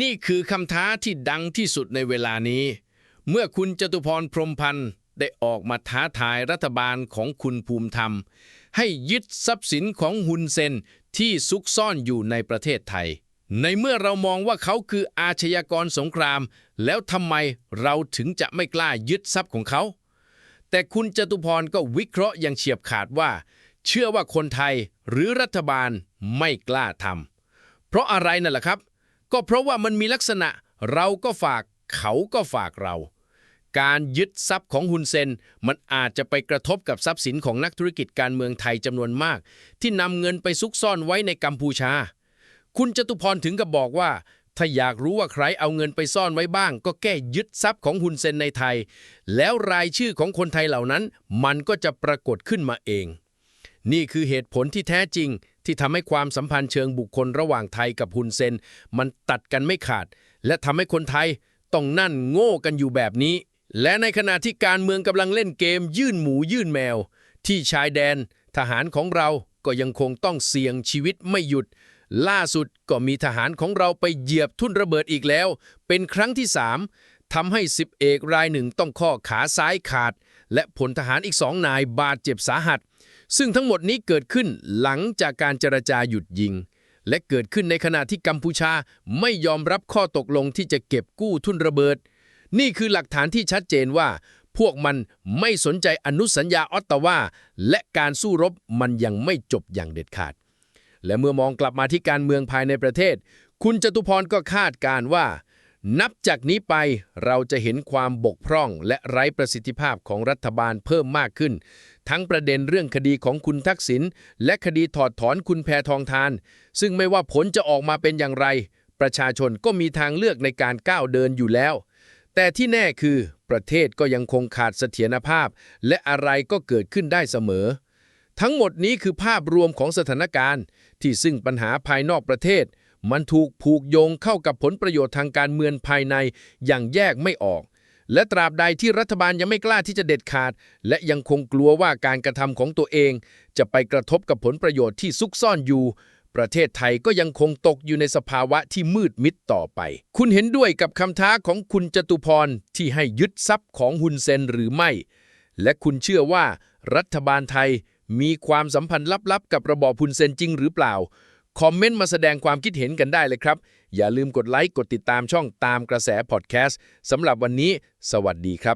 นี่คือคำท้าที่ดังที่สุดในเวลานี้ เมื่อคุณจตุพรพรมพันธ์ได้ออกมาท้าทายรัฐบาลของคุณภูมิธรรม ให้ยึดทรัพย์สินของฮุนเซนที่ซุกซ่อนอยู่ในประเทศไทย ในเมื่อเรามองว่าเขาคืออาชญากรสงคราม แล้วทำไมเราถึงจะไม่กล้ายึดทรัพย์ของเขา แต่คุณจตุพรก็วิเคราะห์อย่างเฉียบขาดว่า เชื่อว่าคนไทยหรือรัฐบาลไม่กล้าทำเพราะอะไรนั่นแหละครับ ก็เพราะว่ามันมีลักษณะเราก็ฝากเขาก็ฝากเรา การยึดทรัพย์ของฮุนเซน มันอาจจะไปกระทบกับทรัพย์สินของนักธุรกิจการเมืองไทยจำนวนมาก ที่นำเงินไปซุกซ่อนไว้ในกัมพูชา คุณจตุพรถึงกับบอกว่า ถ้าอยากรู้ว่าใครเอาเงินไปซ่อนไว้บ้าง ก็แก้ยึดทรัพย์ของฮุนเซนในไทย แล้วรายชื่อของคนไทยเหล่านั้น มันก็จะปรากฏขึ้นมาเอง นี่คือเหตุผลที่แท้จริง ที่ทำให้ความสัมพันธ์เชิงบุคคลระหว่างไทยกับฮุนเซน มันตัดกันไม่ขาด และทำให้คนไทยต้องนั่นโง่กันอยู่แบบนี้ และในขณะที่การเมืองกำลังเล่นเกม ยื่นหมูยื่นแมว ที่ชายแดน ทหารของเราก็ยังคงต้องเสี่ยงชีวิตไม่หยุด ล่าสุดก็มีทหารของเราไปเหยียบทุ่นระเบิดอีกแล้ว เป็นครั้งที่สามทำให้สิบเอกรายหนึ่งต้องข้อขาซ้ายขาด และพลทหารอีกสองนายบาดเจ็บสาหัส ซึ่งทั้งหมดนี้เกิดขึ้นหลังจากการเจรจาหยุดยิง และเกิดขึ้นในขณะที่กัมพูชาไม่ยอมรับข้อตกลงที่จะเก็บกู้ทุนระเบิด นี่คือหลักฐานที่ชัดเจนว่า พวกมันไม่สนใจอนุสัญญาออตตาวาและการสู้รบมันยังไม่จบอย่างเด็ดขาด และเมื่อมองกลับมาที่การเมืองภายในประเทศ คุณจตุพรก็คาดการณ์ว่า นับจากนี้ไปเราจะเห็นความบกพร่องและไร้ประสิทธิภาพของรัฐบาลเพิ่มมากขึ้น ทั้งประเด็นเรื่องคดีของคุณทักษิณและคดีถอดถอนคุณแพทองทาน ซึ่งไม่ว่าผลจะออกมาเป็นอย่างไร ประชาชนก็มีทางเลือกในการก้าวเดินอยู่แล้ว แต่ที่แน่คือประเทศก็ยังคงขาดเสถียรภาพ และอะไรก็เกิดขึ้นได้เสมอ ทั้งหมดนี้คือภาพรวมของสถานการณ์ ที่ซึ่งปัญหาภายนอกประเทศ มันถูกผูกโยงเข้ากับผลประโยชน์ทางการเมืองภายในอย่างแยกไม่ออก และตราบใดที่รัฐบาลยังไม่กล้าที่จะเด็ดขาด และยังคงกลัวว่าการกระทำของตัวเอง จะไปกระทบกับผลประโยชน์ที่ซุกซ่อนอยู่ ประเทศไทยก็ยังคงตกอยู่ในสภาวะที่มืดมิดต่อไป คุณเห็นด้วยกับคำท้าของคุณจตุพรที่ให้ยึดทรัพย์ของฮุนเซนหรือไม่ และคุณเชื่อว่ารัฐบาลไทยมีความสัมพันธ์ลับๆ กับระบอบฮุนเซนจริงหรือเปล่า คอมเมนต์มาแสดงความคิดเห็นกันได้เลยครับ อย่าลืมกดไลค์ กดติดตามช่องตามกระแสพอดแคสต์สำหรับวันนี้ สวัสดีครับ